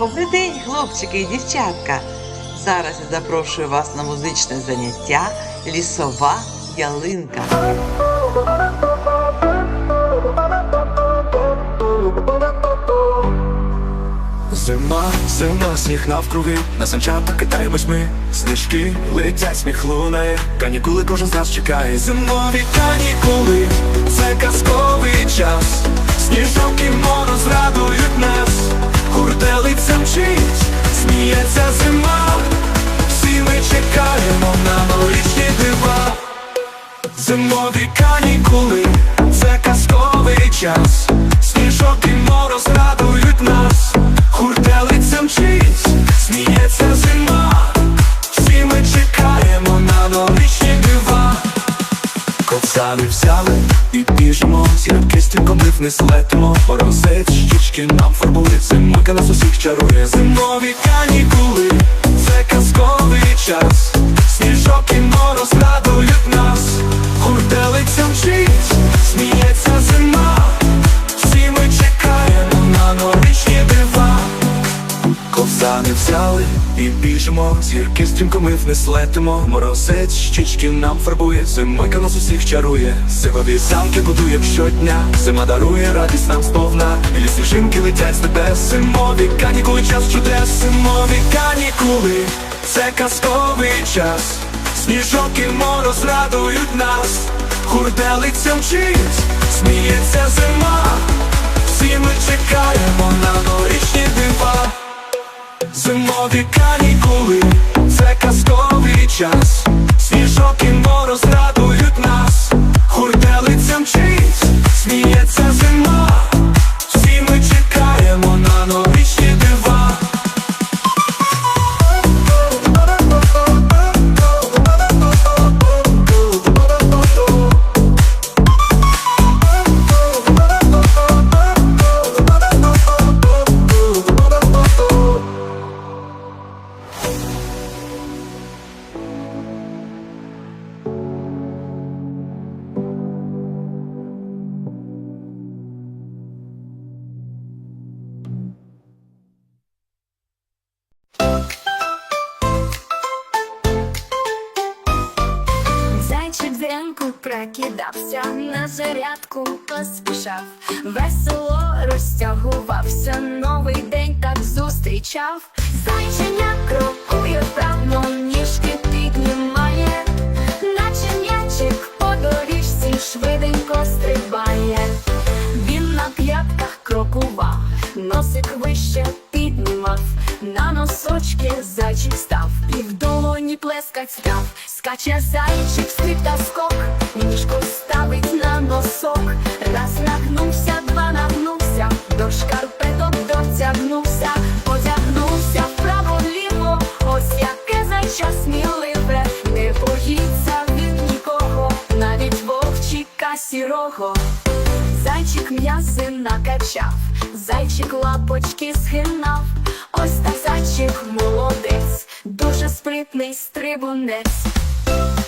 Добрий день, хлопчики і дівчатка! Зараз я запрошую вас на музичне заняття Лісова ялинка. Зима, зима, сніг навкруги, на санчата катаємось ми. Снижки летять, сміх лунає, канікули кожен з нас чекає. Зимові канікули, Зимові канікули, це казковий час. Сніжок і мороз радують нас. Хурделиця мчить, сміється зима. Всі ми чекаємо на новорічні дива. Ковсани взяли і біжимо Сірки стрімком вниз летимо Морозець щічки нам фарбує Зимойка нас усіх чарує. Зимові канікули, Ковзани взяли. І біжимо, зірки стрімко ми вниз летимо. Морозець щічки нам фарбує, зимойка нас усіх чарує. Зимові замки будуєм щодня, зима дарує радість нам сповна. Білі сніжинки летять з небес, зимові канікули, час чудес. Зимові канікули, це казковий час. Сніжок і мороз радують нас. Хурделиця мчить, сміється зима. Всі ми чекаємо на новорічні дива Зимові канікули, це казковий час. Сніжок і мороз радують нас зранку прокидався, на зарядку поспішав, весело розтягувався, новий день так зустрічав. Зайченя крокує вправно, ніжки піднімає, наче м'ячик по доріжці швиденько стрибає. Він на п'ятках крокував, носик вище піднімав, на носочки зайчик став, плескать став, скаче зайчик, скрип та скок, ніжку ставить на носок, раз нагнувся, два нагнувся, до шкарпеток дотягнувся, потягнувся вправо-ліво, ось яке зайча сміливе, не боїться він нікого, навіть вовчика сірого. Зайчик м'язи накачав, зайчик лапочки схинав, ось так зайчик молодець, колоритний стрибунець.